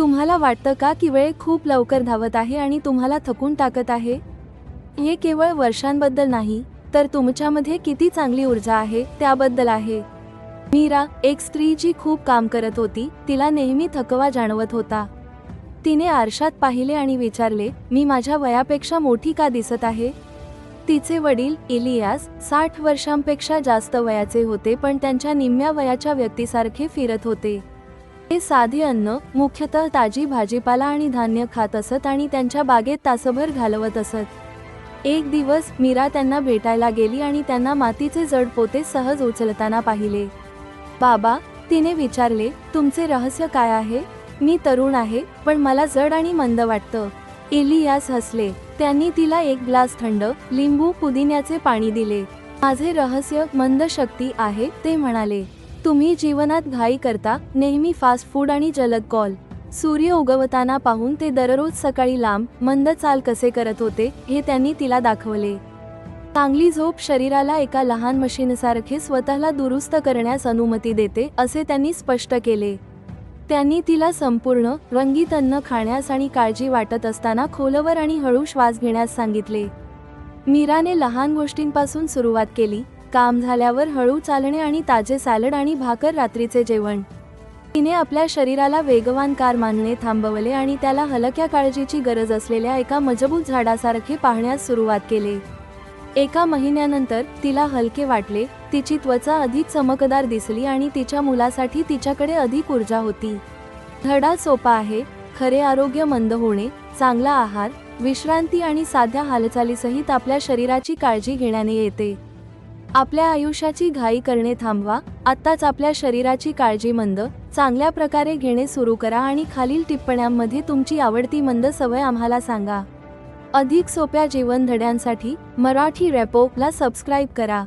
तुम्हाला वाटतं का की वेळ खूप लवकर धावत आहे आणि तुम्हाला थकून टाकत आहे? हे केवळ वर्षांबद्दल नाही तर तुमच्यामध्ये किती चांगली ऊर्जा आहे त्याबद्दल आहे. मीरा एक स्त्री जी खूप काम करत होती तिला नेहमी थकवा जाणवत होता. तिने आरशात पाहिले आणि विचारले मी माझ्या वयापेक्षा मोठी का दिसत आहे? तिचे वडील इलियास साठ वर्षांपेक्षा जास्त वयाचे होते पण त्यांच्या निम्म्या वयाच्या व्यक्तीसारखे फिरत होते. ते साधे अन्न मुख्यतः ताजी भाजीपाला आणि धान्य खात असत आणि त्यांच्या बागेत तासभर घालवत असत. एक दिवस मीरा त्यांना भेटायला गेली आणि त्यांना मातीचे जड पोते सहज उचलताना पाहिले. बाबा तिने विचारले तुमचे रहस्य काय आहे? मी तरुण आहे पण मला जड आणि मंद वाटतं. इलियास हसले. त्यांनी तिला एक ग्लास थंड लिंबू पुदिन्याचे पाणी दिले. माझे रहस्य मंद शक्ती आहे ते म्हणाले. तुम्ही जीवनात घाई करता नेहमी फास्ट फूड आणि जलद कॉल सूर्य उगवताना पाहून ते दररोज सकाळी लांब मंद चाल कसे करत होते हे त्यांनी तिला दाखवले. चांगली झोप शरीराला एका लहान मशीनसारखे स्वतःला दुरुस्त करण्यास अनुमती देते असे त्यांनी स्पष्ट केले. त्यांनी तिला संपूर्ण रंगीत अन्न खाण्यास आणि काळजी वाटत असताना खोलवर आणि हळू श्वास घेण्यास सांगितले. मीराने लहान गोष्टींपासून सुरुवात केली काम झाल्यावर हळू चालणे आणि ताजे सॅलड आणि भाकर रात्रीचे जेवण. तिने आपल्या शरीराला वेगवान कार मानणे थांबवले आणि त्याला हलक्या काळजीची गरज असलेल्या एका मजबूत झाडासारखे पाहण्यास सुरुवात केले. एका महिन्यानंतर तिला हलके वाटले तिची त्वचा अधिक चमकदार दिसली आणि तिच्या मुलासाठी तिच्याकडे अधिक ऊर्जा होती. धडा सोपा आहे खरे आरोग्य मंद होणे चांगला आहार विश्रांती आणि साध्या हालचालीसहित आपल्या शरीराची काळजी घेण्याने येते. आपल्या आयुष्याची घाई करणे थांबवा आत्ताच आपल्या शरीराची काळजी मंद चांगल्या प्रकारे घेणे सुरू करा आणि खालील टिप्पण्यांमध्ये तुमची आवडती मंद सवय आम्हाला सांगा. अधिक सोप्या जीवन धड्यांसाठी मराठी रॅपोला सबस्क्राईब करा.